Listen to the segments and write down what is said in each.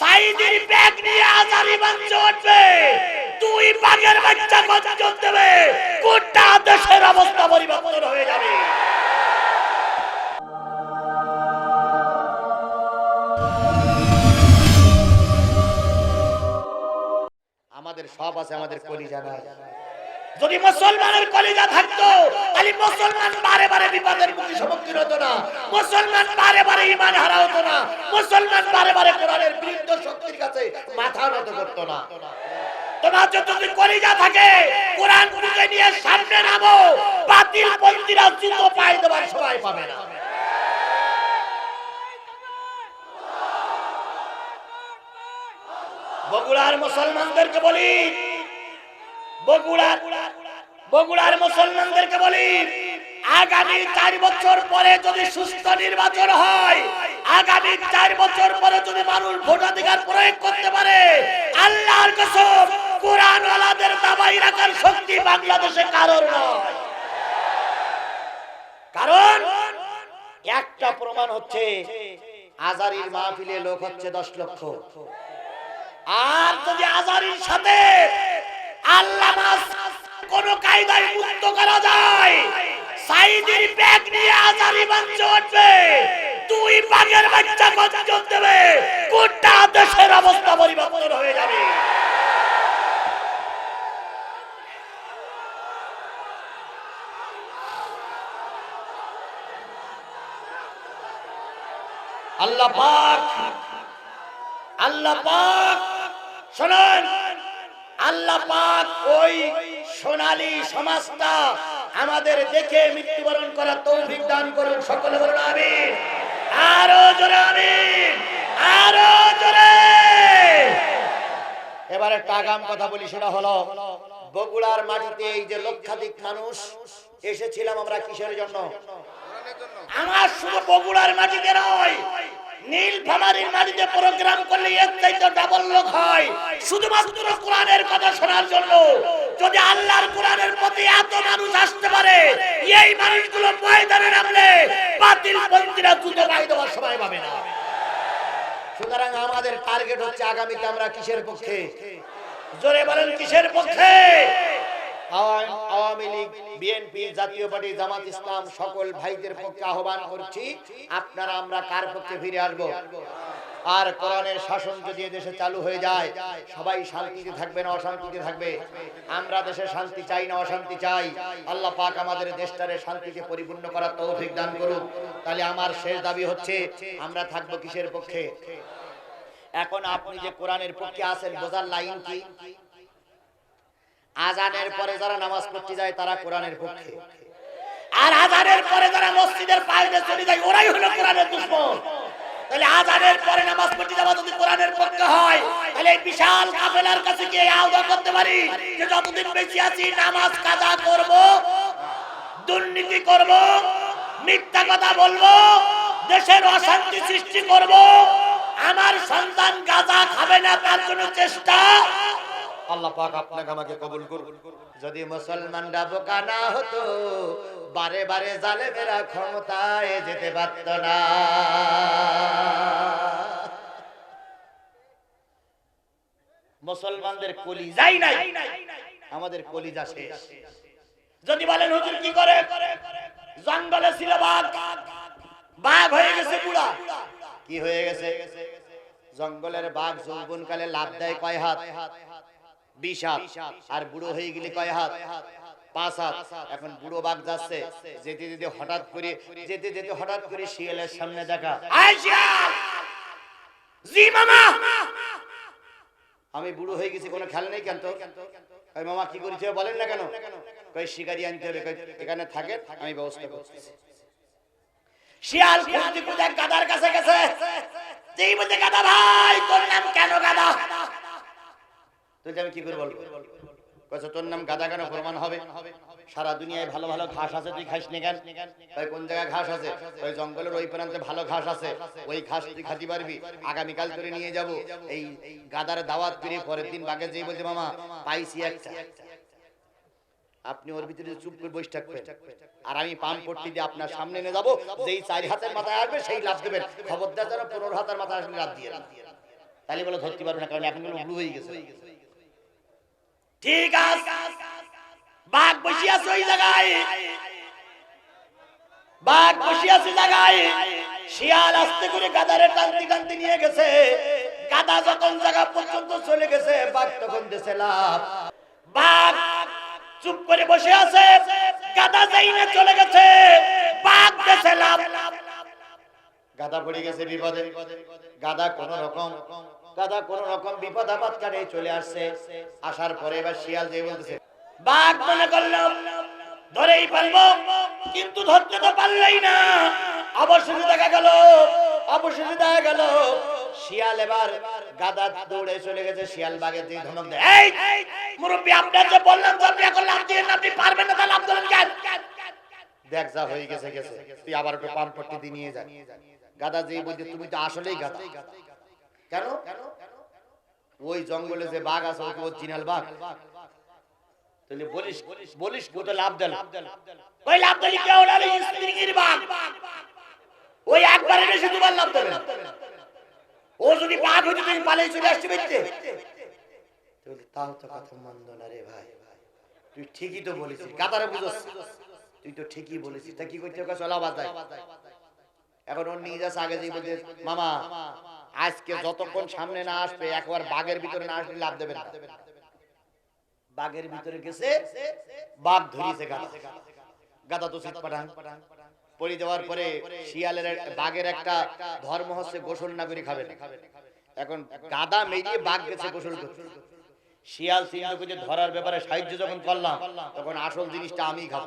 সাইদের ব্যাগ নিয়ে আজারি বাচ্চা উঠবে। তুই বাঘের বাচ্চা বাচ্চা দেবে। গোটা দেশের অবস্থা পরিবর্তন হয়ে যাবে। আমাদের সব আছে, আমাদের কলিজা নাই। যদি মুসলমানের কলিজা থাকতো, তাহলে মুসলমান বারে বারে বিপদের মুখে সম্মুখীন হতো না। মুসলমান বারে বারে ইমান হারা হতো না। মুসলমান বারে বারে কোরআনের বিরুদ্ধ শক্তির কাছে মাথা নত করতো না। তোমার যদি কলিজা থাকে, কোরআন বুকে নিয়ে সামনে নামো, বাতিল পন্থীরা জুতো পায়ে দেওয়ার সময় পাবে না। বগুড়ার মুসলমানদেরকে বলি বগুড়ার বগুড়ার মুসলমানদেরকে বলি, আগামী চার বছর পরে যদি সুস্থ নির্বাচন হয়, আগামী চার বছর পরে যদি মানুষ ভোটাধিকার প্রয়োগ করতে পারে, আল্লাহর কসম কোরআন ওয়ালাদের দাবাই রাখার শক্তি বাংলাদেশে কারোর নয়। কারণ, একটা প্রমাণ হচ্ছে, আজারির মাহফিলে লোক হচ্ছে দশ লক্ষ। আর যদি আজারির সাথে আল্লাহ কোন কায়দায় মুক্ত করা যায়। সাইদের ব্যাগ নিয়ে আজারি মঞ্চ উঠবে। তুই বাগের বাচ্চা গঞ্জন দেবে। গোটা দেশের অবস্থা পরিবর্তন হয়ে যাবে। আল্লাহ পাক আল্লাহ পাক, শোনেন। আল্লাহ পাক ওই সোনালী সমাজটা আমাদের দেখে মৃত্যুবরণ করার তৌফিক দান করুন। সকলে বলুন, আমিন। আরও জোরে, আমিন। আরও জোরে। এবার একটা আগাম কথা বলি, সেটা হলো, বগুড়ার মাটিতে এই যে লক্ষাধিক মানুষ এসেছিলাম আমরা কিসের জন্য? আমার শুধু বগুড়ার মাটিতে নয় নীল ফামারির মাটিতে প্রোগ্রাম করলে এর চাইতে ডাবল লোক হয়। শুধুমাত্র কোরআনের কথা শোনার জন্য। যদি আল্লাহর কোরআনের প্রতি এত মানুষ আসতে পারে, এই মানুষগুলো ময়দানে নামলে বাতিল পন্থীরা জুতো পাই দেওয়ার সময় পাবে না। সুতরাং আমাদের টার্গেট হচ্ছে আগামীতে আমরা কিসের পক্ষে? জোরে বলেন কিসের পক্ষে? আওয়াম- লীগ, বিএনপি জামাত ইসলাম, সকল ভাইদের পক্ষে আহ্বান করছি, আপনারা আমরা কার পক্ষে ফিরে আসব? আর কোরআনের শাসন যদি দেশে চালু হয়ে যায়, সবাই শান্তিতে থাকবে না অশান্তিতে থাকবে? আমরা দেশে শান্তি চাই না অশান্তি চাই? আল্লাহ পাক আমাদের দেশটারে শান্তিতে পরিপূর্ণ করার তৌফিক দান করুক। তাহলে আমার শেষ দাবি হচ্ছে, আমরা থাকব কিসের পক্ষে? এখন আপনি যে কোরআনের পক্ষে আছেন, বোঝার লাইন কি? আজানের পরে যারা নামাজ পড়তে যায় তারা কোরআনের পক্ষে। আর আজানের পরে যারা মসজিদের বাইরে চলে যায় ওরাই হলো কোরআনের দুশ্মন। তাহলে আজানের পরে নামাজ পড়তে যাওয়া যদি কোরআনের পক্ষে হয় তাহলে এই বিশাল কাফেলার কাছে গিয়ে আওদা করতে পারি যে যতদিন বেঁচে আছি নামাজ কাজা করব দুর্নীতি করব মিথ্যা কথা বলব দেশের অশান্তি সৃষ্টি করব আমার সন্তান গাঁজা খাবে না তার জন্য চেষ্টা আল্লাহ পাক আপনাকে আমাকে কবুল করুন যদি মুসলমানরা বোকা না হতো, বারে বারে জালেমেরা ক্ষমতায় যেতে পারত না। মুসলমানদের কলিজাই নাই, আমাদের কলিজা শেষ। যদি বলেন, হুজুর কি করে? জঙ্গলে ছিল বাঘ বাঘ হয়ে গেছে বুড়া। কি হয়ে গেছে? জঙ্গলের বাঘ যৌবন কালে লাভ দেয় কয় হাত? বিশ হাত, আর বুড়ো হয়ে গেলে কয় হাত? পাঁচ হাত। এখন বুড়ো বাঘ যাচ্ছে, যেতে যেতে হঠাৎ করে, যেতে যেতে হঠাৎ করে শিয়ালের সামনে দেখা। আমি বুড়ো হয়ে গেছি, কোনো খেয়াল নেই কেন মামা, কি করেছে বলেন না কেন? কই শিকারি আনতে হবে এখানে থাকে, আমি ব্যবস্থা করছি। শিয়াল এক গাদার কাছে গেছে। যেই বলছে, গাদা ভাই, তোর নাম কেন গাদা? আমি কি করে বলব? কইছে, তোর নাম গাদা কেন প্রমাণ হবে। সারা দুনিয়ায় ভালো ভালো ঘাস আছে, তুই খাইস নি কেন? কোন জায়গায় ঘাস আছে? ওই জঙ্গলের ওই প্রান্তে ভালো ঘাস আছে। ওই ঘাস তুই খাতি পারবি। আগামীকাল করে নিয়ে যাব। এই গাদার দাওয়াত করে পরের দিন বাগে যেই বলছে, মামা, পাইছি একটা। আপনি ওর ভিতরে চুপ করে বসে থাকবেন। আর আমি পান পট্টি দিয়ে আপনার সামনে নিয়ে যাব। যেই চার হাতের মাথায় আসবে, সেই লাভ দেবেন। খবরদার যেন পনেরো হাতের মাথায় আসলে লাভ দিয়ে। তাহলে বলে, ধরতে পারবে না, কারণ এখন হয়ে গেছে। ঠিক আছে। বাঘ বসে আছে ওই জায়গায়। বাঘ বসে আছে জায়গায়। শিয়াল আস্তে করে গাদারে টানতে টানতে নিয়ে গেছে। গাদা যখন জায়গা পর্যন্ত চলে গেছে, বাঘ তখন দেশে লাভ বাঘ চুপ করে বসে আছে। গাদা যাই না চলে গেছে। বাঘ দেশে লাভ গাদা পড়ে গেছে বিপদে। গাদা কোন রকম গাদা কোন রকম বিপদ আপদ কাটে চলে আসছে। আসার পরে এবার শিয়াল যে বলতেছে, বাঘ মনে করলাম, ধরেই পারব, কিন্তু ধরতে তো পারলেই না। অবশেষে দেখা গেল, অবশেষে দেখা গেল। শিয়াল এবার গাদা দৌড়ে চলে গেছে। শিয়াল বাঘের দিকে ধমক দেয় মুরব্বী, আপনার যে বললাম তো আপনি এখন লাভ দিয়ে আপনি পারবেন না তাহলে লাভ কেন দেখ যা হয়ে গেছে গেছে। তুই আবার একটু পান পট্টি দিয়ে নিয়ে যা। গাদা যে বলছে, তুমি তো আসলেই গাদা। কেন? ওই জঙ্গলে যে বাঘ আছে, ওকে অরিজিনাল বাঘ। তাহলে বলিস বলিস লাভ দেন। ওই লাভ দিলি স্ত্রীর বাঘ। ওই একবার বার লাভ ও যদি বাঘ হইতে তুমি পালিয়ে চলে আসতে পারতে। তাও তো কথা ভাই। তুই ঠিকই তো বলেছিস। গাতারে বুঝছিস তুই তো ঠিকই বলেছিস। তা কি করতে চলা বাজায় এখন ওর নিয়ে যাচ্ছে আগে যেই বলছে মামা আজকে যতক্ষণ সামনে না আসবে একবার বাঘের ভিতরে না আসলে লাভ দেবে না। বাঘের ভিতরে গেছে বাঘ ধরিয়েছে গাদা গাদা তো সিট পাঠান। পরি দেওয়ার পরে শিয়ালের বাঘের একটা ধর্ম হচ্ছে গোসল না করে খাবে এখন গাদা মেরিয়ে বাঘ গেছে গোসল করতে। শিয়াল করে ধরার ব্যাপারে সাহায্য যখন করলাম তখন আসল জিনিসটা আমি খাব।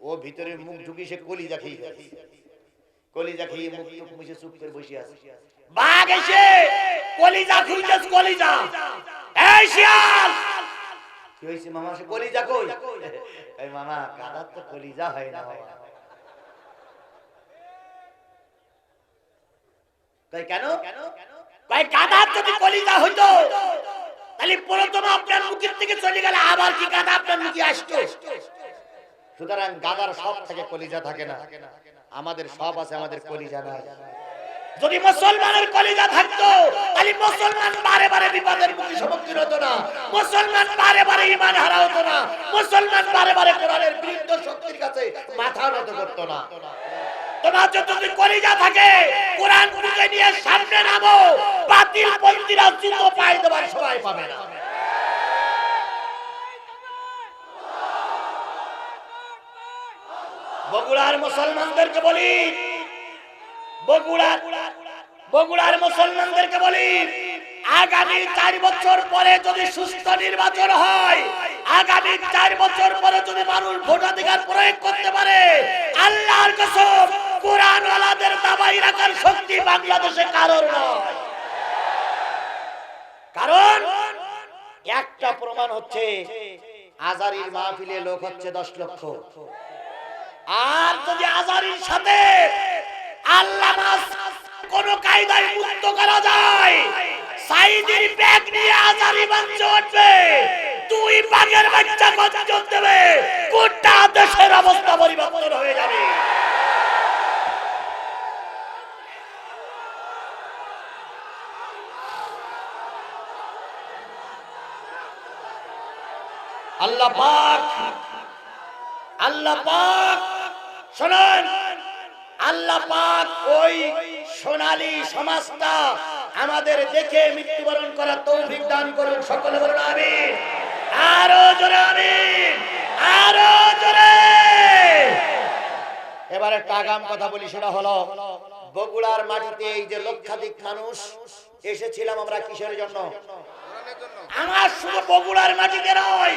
ও ভিতরে মুখ ঢুকি সে কলি গেছে কলিজা খেয়ে মুখ টুক মুছে চুপ করে বসে আছে। বাঘ এসে কলিজা খুঁজতেছ কলিজা। এই শিয়াল! কি হয়েছে মামা? সে কলিজা কই? এই মামা গাদার তো কলিজা হয় না। বাবা। কেন? কই গাদার যদি কলিজা হইতো, তাহলে প্রথম আপনার মুখের থেকে চলে গেলে আবার কি গাদা আপনার মুখে আসতো? সুতরাং গাদার সব থেকে কলিজা থাকে না। আমাদের সব আছে, আমাদের কলিজা নাই। যদি মুসলমানের কলিজা থাকতো, তাহলে মুসলমান বারে বারে বিপদের মুখে সম্মুখীন হতো না। মুসলমান বারে বারে ইমান হারা হতো না। মুসলমান বারে বারে কোরআনের বিরুদ্ধ শক্তির কাছে মাথা নত করতো না। তোমার যদি কলিজা থাকে, কোরআন নিয়ে সামনে নামো। বাতিল পন্থীরা জুতো পায়ে দেওয়ার সময় পাবে না। বগুড়ার মুসলমানদেরকে বলি। বগুড়ার বগুড়ার মুসলমানদেরকে বলি, আগামী চার বছর পরে যদি সুস্থ নির্বাচন হয়, আগামী চার বছর পরে যদি মানুষ ভোটাধিকার প্রয়োগ করতে পারে, আল্লাহর কসম কোরআন ওয়ালাদের দাবাই রাখার শক্তি বাংলাদেশে কারোর নয়। কারণ একটা প্রমাণ হচ্ছে, আজারির মাহফিলে লোক হচ্ছে দশ লক্ষ। আর যদি আজারির সাথে আল্লাহ কোন কায়দায় মুক্ত করা যায়, সাইদের ব্যাগ নিয়ে আজারি মঞ্চ উঠবে তুই বাগের বাচ্চা গঞ্জন দেবে, গোটা দেশের অবস্থা পরিবর্তন হয়ে যাবে। আল্লাহ পাক আল্লাহ পাক শোনেন, আল্লাহ পাক ওই সোনালী সমাজটা আমাদের দেখে মৃত্যুবরণ করার তৌফিক দান করুন, সকলে বলুন আমিন। আরও জোরে আমিন, আরও জোরে। এবার একটা আগাম কথা বলি, সেটা হলো, বগুড়ার মাটিতে এই যে লক্ষাধিক মানুষ, এসেছিলাম আমরা কিসের জন্য? আমার শুধু বগুড়ার মাটিতে নয়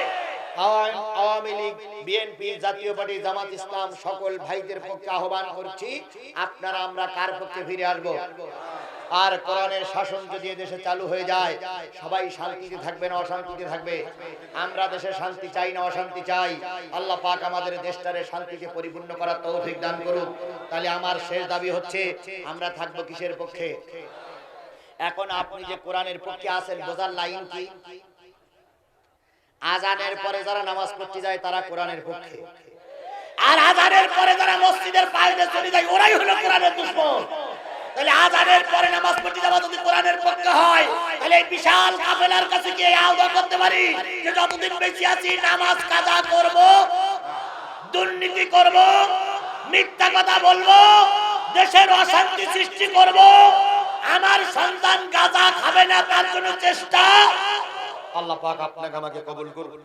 আওয়াম- লীগ, বিএনপি, জাতীয় পার্টি, জামাত ইসলাম সকল ভাইদের পক্ষে আহ্বান করছি, আপনারা আমরা কার পক্ষে ফিরে আর কোরআনের শাসন যদি দেশে চালু হয়ে যায়, সবাই শান্তিতে থাকবে না অশান্তিতে থাকবে? আমরা দেশে শান্তি চাই না অশান্তি চাই? আল্লাহ পাক আমাদের দেশটারে পরিপূর্ণ করার তৌফিক দান করুন তাহলে আমার শেষ দাবি হচ্ছে, আমরা থাকব কিসের পক্ষে? এখন আপনি যে কোরআনের পক্ষে আছেন, বোঝার লাইন কি? আজানের পরে যারা নামাজ পড়তে যায় তারা কোরআনের পক্ষে। আর আজানের পরে যারা মসজিদের পায়ে চলে যায় ওরাই হলো কোরআনের দুশ্মন। তাহলে আজানের পরে নামাজ পড়তে যাওয়া যদি কোরআনের পক্ষে হয় তাহলে এই বিশাল কাফেলার কাছে গিয়ে আহ্বান করতে পারি যে যতদিন বেঁচে আছি নামাজ কাজা করব দুর্নীতি করব মিথ্যা কথা বলব দেশের অশান্তি সৃষ্টি করব আমার সন্তান গাঁজা খাবে না তার জন্য চেষ্টা আল্লাহ পাক আপনাকে আমাকে কবুল করুন